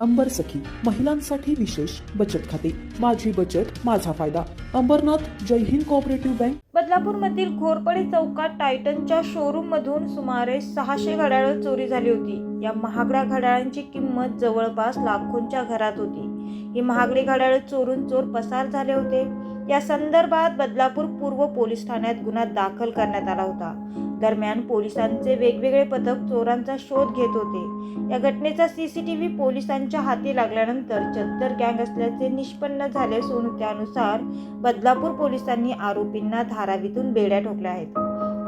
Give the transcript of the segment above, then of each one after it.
अंबर सखी महिलांसाठी विशेष बचत खाते. माझी बचत माझा फायदा. Ambernath Jai Hind cooperative bank. बदलापूरमधील Ghorpade चौकात टायटनच्या शोरूम मधून सुमारे सहाशे घड्याळ चोरी झाली होती. या महागड्या घड्याळांची किंमत जवळपास लाखोंच्या घरात होती. ही महागडी घड्याळ चोरून चोर पसार झाले होते. या संदर्भात बदलापूर पूर्व पोलीस ठाण्यात गुन्हा दाखल करण्यात आला होता. दरम्यान पोलिसांचे वेगवेगळे पथक चोरांचा शोध घेत होते. या घटनेचा सीसीटीव्ही पोलिसांच्या हाती लागल्यानंतर चत्तर गँग असल्याचे निष्पन्न झाले असून त्यानुसार बदलापूर पोलिसांनी आरोपींना धारावीतून बेड्या ठोकल्या आहेत.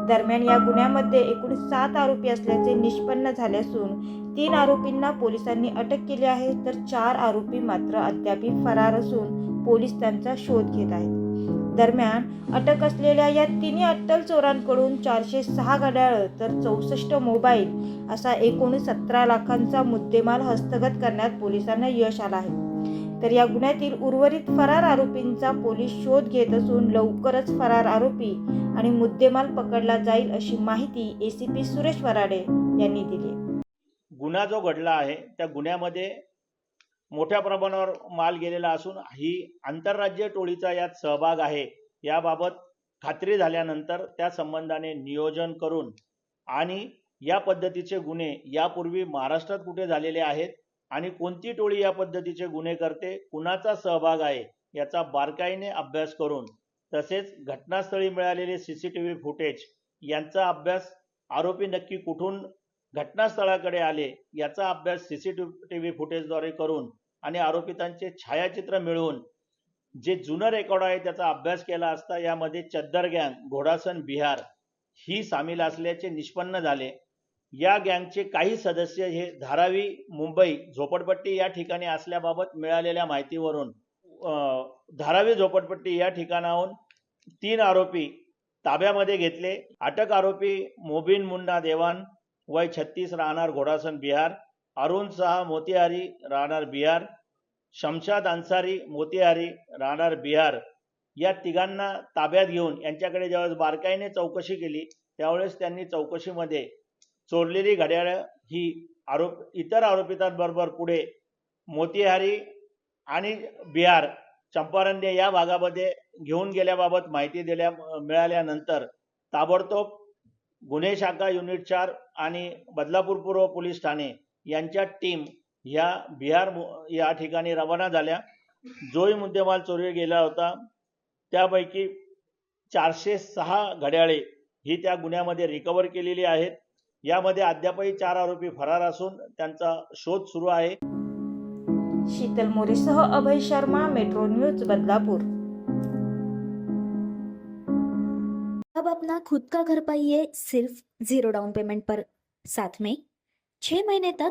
दरम्यान या गुन्ह्यामध्ये एकूण सात आरोपी असल्याचे निष्पन्न झाले असून तीन आरोपींना पोलिसांनी अटक केली आहे तर चार आरोपी मात्र अद्याप फरार असून पोलीस त्यांचा शोध घेत आहेत. दरम्यान अटक असलेल्या या तिन्ही अट्टल चोरांकडून चारशे सहा घड्याळ तर चौसष्ट मोबाईल असा एकूण सतरा लाखांचा मुद्देमाल हस्तगत करण्यात पोलिसांना यश आलं आहे. तर या गुन्ह्यातील उर्वरित फरार आरोपींचा पोलीस शोध घेत असून लवकरच फरार आरोपी आणि मुद्देमाल पकडला जाईल अशी माहिती एसीपी सुरेश वराडे यांनी दिली गुन्हा जो घडला आहे त्या गुन्ह्यामध्ये मोठ्या प्रमाणावर माल गेलेला असून ही आंतरराज्य टोळीचा यात सहभाग आहे. याबाबत खात्री झाल्यानंतर त्या संबंधाने नियोजन करून आणि या पद्धतीचे गुन्हे यापूर्वी महाराष्ट्रात कुठे झालेले आहेत आणि कोणती टोळी या पद्धतीचे गुन्हे करते कुणाचा सहभाग आहे याचा बारकाईने अभ्यास करून तसेच घटनास्थळी मिळालेले C C T V footage यांचा अभ्यास आरोपी नक्की कुठून घटनास्थळाकडे आले याचा अभ्यास सी सी टी व्ही फुटेजद्वारे करून आणि आरोपितांचे छायाचित्र मिळवून जे जुनं रेकॉर्ड आहे त्याचा अभ्यास केला असता यामध्ये चद्दर गँग घोडासन बिहार ही सामील असल्याचे निष्पन्न झाले. या गँगचे काही सदस्य हे धारावी मुंबई झोपडपट्टी या ठिकाणी असल्याबाबत मिळालेल्या माहितीवरून अं, धारावी झोपडपट्टी या ठिकाणाहून तीन आरोपी ताब्यामध्ये घेतले. अटक आरोपी मोबिन मुन्ना देवान वय छत्तीस राहणार घोडासन बिहार अरुण सहा मोतिहारी राहणार बिहार शमशाद अन्सारी मोतिहारी राहणार बिहार या तिघांना ताब्यात घेऊन यांच्याकडे ज्यावेळेस बारकाईने चौकशी केली त्यावेळेस त्यांनी चौकशीमध्ये चोरलेली घड्याळं ही आरोप इतर आरोपितांबरोबर पुढे मोतिहारी आणि बिहार चंपारण्य या भागामध्ये घेऊन गेल्याबाबत माहिती दिल्या मिळाल्यानंतर ताबडतोब गुन्हे शाखा युनिट चार आणि बदलापूर पूर्व पोलीस ठाणे यांच्या टीम ह्या बिहार या ठिकाणी रवाना झाल्या. जोही मुद्देमाल चोरी गेला होता. त्यापैकी चारशे सहा घड्याळे ही त्या गुन्ह्यामध्ये रिकवर केलेली आहेत. यामध्ये अद्यापही चार आरोपी फरार असून त्यांचा शोध सुरू आहे. शीतल मोरेसह अभय शर्मा मेट्रो न्यूज बदलापूर. अब अपना खुद का घर पाइए सिर्फ जीरो डाउन पेमेंट पर. साथ में छह महीने तक